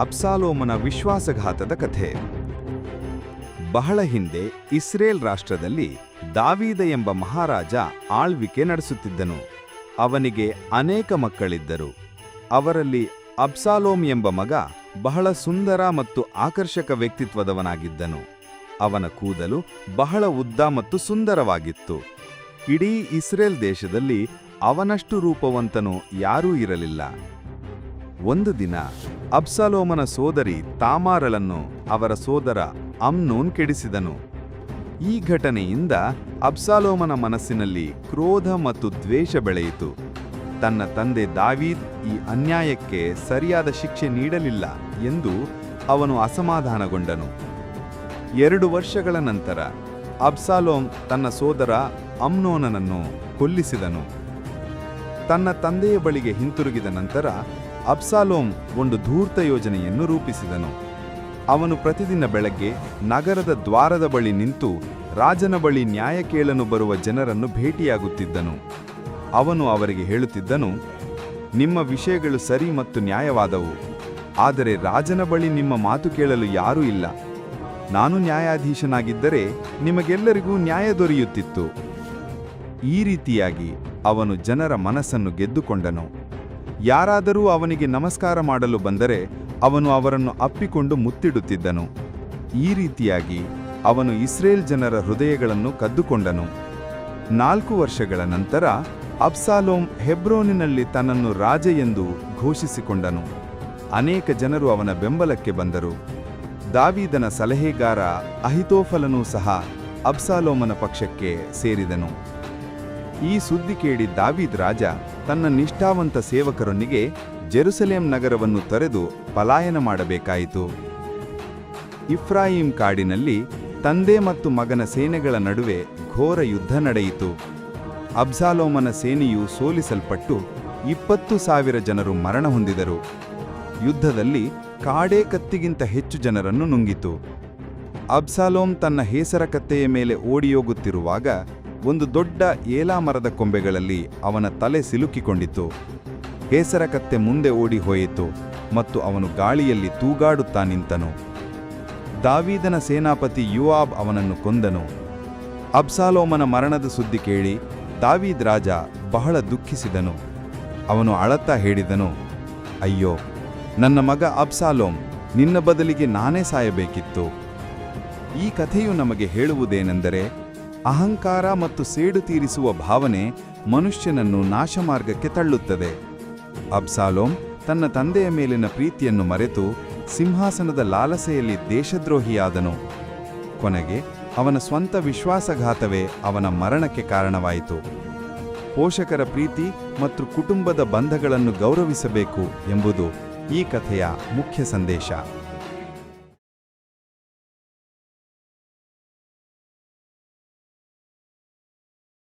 ಅಬ್ಸಾಲೋಮನ ವಿಶ್ವಾಸಘಾತದ ಕಥೆ. ಬಹಳ ಹಿಂದೆ ಇಸ್ರೇಲ್ ರಾಷ್ಟ್ರದಲ್ಲಿ ದಾವೀದ ಎಂಬ ಮಹಾರಾಜ ಆಳ್ವಿಕೆ ನಡೆಸುತ್ತಿದ್ದನು. ಅವನಿಗೆ ಅನೇಕ ಮಕ್ಕಳಿದ್ದರು. ಅವರಲ್ಲಿ ಅಬ್ಸಾಲೋಮ್ ಎಂಬ ಮಗ ಬಹಳ ಸುಂದರ ಮತ್ತು ಆಕರ್ಷಕ ವ್ಯಕ್ತಿತ್ವದವನಾಗಿದ್ದನು. ಅವನ ಕೂದಲು ಬಹಳ ಉದ್ದ ಮತ್ತು ಸುಂದರವಾಗಿತ್ತು. ಇಡೀ ಇಸ್ರೇಲ್ ದೇಶದಲ್ಲಿ ಅವನಷ್ಟು ರೂಪವಂತನು ಯಾರೂ ಇರಲಿಲ್ಲ. ಒಂದು ದಿನ ಅಬ್ಸಲೋಮನ ಸೋದರಿ ತಾಮಾರಳನ್ನು ಅವರ ಸೋದರ ಅಮ್ನೋನ್ ಕೆಡಿಸಿದನು. ಈ ಘಟನೆಯಿಂದ ಅಬ್ಸಾಲೋಮನ ಮನಸ್ಸಿನಲ್ಲಿ ಕ್ರೋಧ ಮತ್ತು ದ್ವೇಷ ಬೆಳೆಯಿತು. ತನ್ನ ತಂದೆ ದಾವೀದ್ ಈ ಅನ್ಯಾಯಕ್ಕೆ ಸರಿಯಾದ ಶಿಕ್ಷೆ ನೀಡಲಿಲ್ಲ ಎಂದು ಅವನು ಅಸಮಾಧಾನಗೊಂಡನು. ಎರಡು ವರ್ಷಗಳ ನಂತರ ಅಬ್ಸಾಲೋಮ್ ತನ್ನ ಸೋದರ ಅಮ್ನೋನನನ್ನು ಕೊಲ್ಲಿಸಿದನು. ತನ್ನ ತಂದೆಯ ಬಳಿಗೆ ಹಿಂತಿರುಗಿದ ನಂತರ ಅಬ್ಸಾಲೋಮ್ ಒಂದು ಧೂರ್ತ ಯೋಜನೆಯನ್ನು ರೂಪಿಸಿದನು. ಅವನು ಪ್ರತಿದಿನ ಬೆಳಗ್ಗೆ ನಗರದ ದ್ವಾರದ ಬಳಿ ನಿಂತು ರಾಜನ ಬಳಿ ನ್ಯಾಯ ಕೇಳಲು ಬರುವ ಜನರನ್ನು ಭೇಟಿಯಾಗುತ್ತಿದ್ದನು. ಅವನು ಅವರಿಗೆ ಹೇಳುತ್ತಿದ್ದನು, ನಿಮ್ಮ ವಿಷಯಗಳು ಸರಿ ಮತ್ತು ನ್ಯಾಯವಾದವು, ಆದರೆ ರಾಜನ ಬಳಿ ನಿಮ್ಮ ಮಾತು ಕೇಳಲು ಯಾರೂ ಇಲ್ಲ. ನಾನು ನ್ಯಾಯಾಧೀಶನಾಗಿದ್ದರೆ ನಿಮಗೆಲ್ಲರಿಗೂ ನ್ಯಾಯ ದೊರೆಯುತ್ತಿತ್ತು. ಈ ರೀತಿಯಾಗಿ ಅವನು ಜನರ ಮನಸ್ಸನ್ನು ಗೆದ್ದುಕೊಂಡನು. ಯಾರಾದರೂ ಅವನಿಗೆ ನಮಸ್ಕಾರ ಮಾಡಲು ಬಂದರೆ ಅವನು ಅವರನ್ನು ಅಪ್ಪಿಕೊಂಡು ಮುತ್ತಿಡುತ್ತಿದ್ದನು. ಈ ರೀತಿಯಾಗಿ ಅವನು ಇಸ್ರೇಲ್ ಜನರ ಹೃದಯಗಳನ್ನು ಕದ್ದುಕೊಂಡನು. ನಾಲ್ಕು ವರ್ಷಗಳ ನಂತರ ಅಬ್ಸಾಲೋಮ್ ಹೆಬ್ರೋನಿನಲ್ಲಿ ತನ್ನನ್ನು ರಾಜ ಎಂದು ಘೋಷಿಸಿಕೊಂಡನು. ಅನೇಕ ಜನರು ಅವನ ಬೆಂಬಲಕ್ಕೆ ಬಂದರು. ದಾವೀದನ ಸಲಹೆಗಾರ ಅಹಿತೋಫಲನೂ ಸಹ ಅಬ್ಸಾಲೋಮನ ಪಕ್ಷಕ್ಕೆ ಸೇರಿದನು. ಈ ಸುದ್ದಿ ಕೇಳಿ ದಾವೀದ್ ರಾಜ ತನ್ನ ನಿಷ್ಠಾವಂತ ಸೇವಕರೊಂದಿಗೆ ಜೆರುಸಲೇಂ ನಗರವನ್ನು ತೊರೆದು ಪಲಾಯನ ಮಾಡಬೇಕಾಯಿತು. ಇಫ್ರಾಯಿಂ ಕಾಡಿನಲ್ಲಿ ತಂದೆ ಮತ್ತು ಮಗನ ಸೇನೆಗಳ ನಡುವೆ ಘೋರ ಯುದ್ಧ ನಡೆಯಿತು. ಅಬ್ಸಾಲೋಮನ ಸೇನೆಯು ಸೋಲಿಸಲ್ಪಟ್ಟು ಇಪ್ಪತ್ತು ಸಾವಿರ ಜನರು ಮರಣ ಹೊಂದಿದರು. ಯುದ್ಧದಲ್ಲಿ ಕಾಡೇ ಕತ್ತಿಗಿಂತ ಹೆಚ್ಚು ಜನರನ್ನು ನುಂಗಿತು. ಅಬ್ಸಾಲೋಮ್ ತನ್ನ ಹೇಸರ ಕತ್ತೆಯ ಮೇಲೆ ಓಡಿಯೋಗುತ್ತಿರುವಾಗ ಒಂದು ದೊಡ್ಡ ಏಲಾ ಮರದ ಕೊಂಬೆಗಳಲ್ಲಿ ಅವನ ತಲೆ ಸಿಲುಕಿಕೊಂಡಿತು. ಹೇಸರ ಕತ್ತೆ ಮುಂದೆ ಓಡಿ ಹೋಯಿತು ಮತ್ತು ಅವನು ಗಾಳಿಯಲ್ಲಿ ತೂಗಾಡುತ್ತಾ ನಿಂತನು. ದಾವೀದನ ಸೇನಾಪತಿ ಯುವಾಬ್ ಅವನನ್ನು ಕೊಂದನು. ಅಬ್ಸಾಲೋಮನ ಮರಣದ ಸುದ್ದಿ ಕೇಳಿ ದಾವೀದ್ ರಾಜ ಬಹಳ ದುಃಖಿಸಿದನು. ಅವನು ಅಳತ್ತಾ ಹೇಳಿದನು, ಅಯ್ಯೋ, ನನ್ನ ಮಗ ಅಬ್ಸಾಲೋಮ್, ನಿನ್ನ ಬದಲಿಗೆ ನಾನೇ ಸಾಯಬೇಕಿತ್ತು. ಈ ಕಥೆಯು ನಮಗೆ ಹೇಳುವುದೇನೆಂದರೆ ಅಹಂಕಾರ ಮತ್ತು ಸೇಡು ತೀರಿಸುವ ಭಾವನೆ ಮನುಷ್ಯನನ್ನು ನಾಶಮಾರ್ಗಕ್ಕೆ ತಳ್ಳುತ್ತದೆ. ಅಬ್ಸಾಲೋಮ್ ತನ್ನ ತಂದೆಯ ಮೇಲಿನ ಪ್ರೀತಿಯನ್ನು ಮರೆತು ಸಿಂಹಾಸನದ ಲಾಲಸೆಯಲ್ಲಿ ದೇಶದ್ರೋಹಿಯಾದನು. ಕೊನೆಗೆ ಅವನ ಸ್ವಂತ ವಿಶ್ವಾಸಘಾತವೇ ಅವನ ಮರಣಕ್ಕೆ ಕಾರಣವಾಯಿತು. ಪೋಷಕರ ಪ್ರೀತಿ ಮತ್ತು ಕುಟುಂಬದ ಬಂಧಗಳನ್ನು ಗೌರವಿಸಬೇಕು ಎಂಬುದು ಈ ಕಥೆಯ ಮುಖ್ಯ ಸಂದೇಶ.